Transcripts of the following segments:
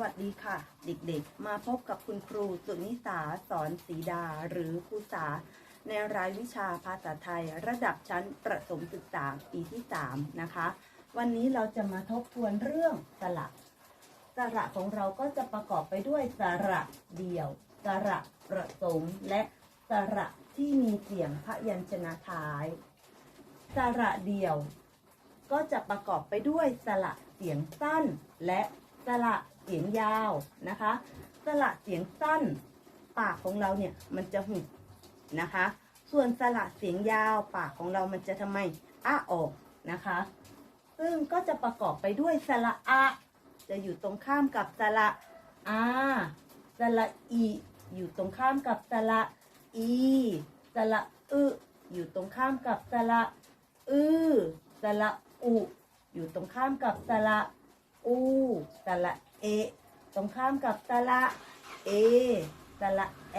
วัสดีค่ะ เด็กๆ มาพบกับคุณครูสุนิสาสอนศรีดาหรือครูสา ในรายวิชาภาษาไทย ระดับชั้นประถมศึกษาปีที่ 3 นะคะ วันนี้เราจะมาทบทวนเรื่องสระสระของเราก็จะประกอบไปด้วยสระเดี่ยว สระประสมและสระที่มีเสียงพยัญชนะท้าย สระเดี่ยว ก็จะประกอบไปด้วยสระเสียงสั้นและสระ เสียงยาวนะคะ สระเสียงสั้น ปากของเราเนี่ยมันจะหุบนะคะ ส่วนสระเสียงยาวปากของเรามันจะทำไมอ้าออกนะคะ ซึ่งก็จะประกอบไปด้วยสระอะ จะอยู่ตรงข้ามกับสระอาสระอีอยู่ตรงข้ามกับสระอีสระอึอยู่ตรงข้ามกับสระอือสระอุ อยู่ตรงข้ามกับสระอูสระ เอ ตรงข้ามกับสระเอสระแอ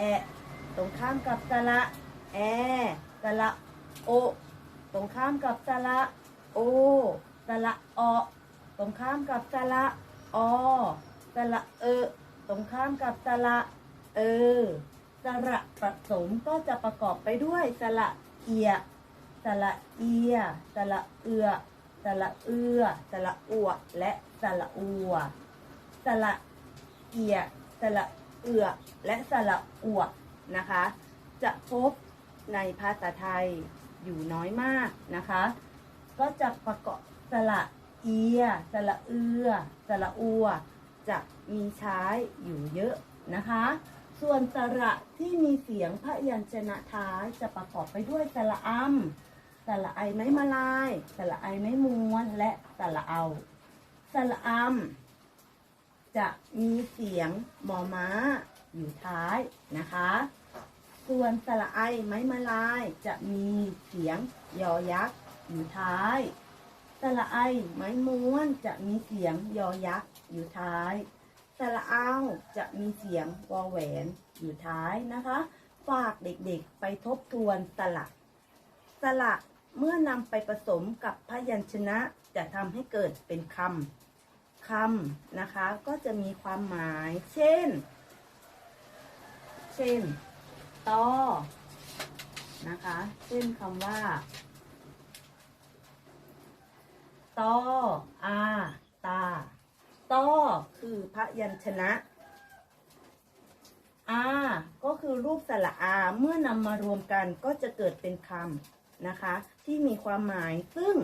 ตรงข้ามกับสระแอสระโอ ตรงข้ามกับสระโอสระออตรงข้ามกับสระอสระเอตรงข้ามกับสระเอสระผสมก็จะประกอบไปด้วยสระเอียสระเอียสระเอือสระเอือสระอัวและสระอัว สระเอียสระเอือและสระอัวนะคะ จะพบในภาษาไทยอยู่น้อยมากนะคะ ก็จะประกอบสระเอียสระเอือสระอัว จะมีใช้อยู่เยอะนะคะ ส่วนสระที่มีเสียงพยัญชนะท้ายจะประกอบไปด้วยสระอัมสระไอไม้มาลาย สระไอไม้ม้วน และสระเอา สระอัม จะมีเสียงมอม้าอยู่ท้ายนะคะ ส่วนสระไอไม้มาลายจะมีเสียงยอยักษ์อยู่ท้ายสระไอไม้ม้วนจะมีเสียงยอยักษ์อยู่ท้ายสระเอาจะมีเสียงวอแหวนอยู่ท้ายนะคะ ฝากเด็กๆไปทบทวนสระสระเมื่อนำไปผสมกับพยัญชนะจะทำให้เกิดเป็นคำ คำนะคะ ก็จะมีความหมาย เช่น เช่นตอนะคะ เช่นคำว่าตออาตาตอคือพยัญชนะอาก็คือรูปสระอาเมื่อนำมารวมกันก็จะเกิดเป็นคำนะคะ ที่มีความหมายซึ่ง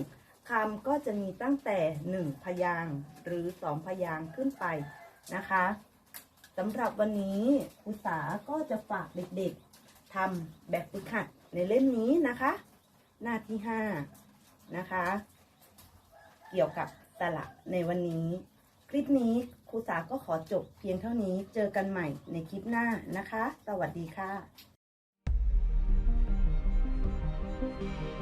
คำก็จะมีตั้งแต่หนึ่งพยางหรือสองพยางขึ้นไปนะคะสำหรับวันนี้ครูสาก็จะฝากเด็กๆทำแบบฝึกหัดในเล่มนี้นะคะ หน้าที่ห้านะคะ เกี่ยวกับสระในวันนี้ คลิปนี้ครูสาก็ขอจบเพียงเท่านี้เจอกันใหม่ในคลิปหน้านะคะ สวัสดีค่ะ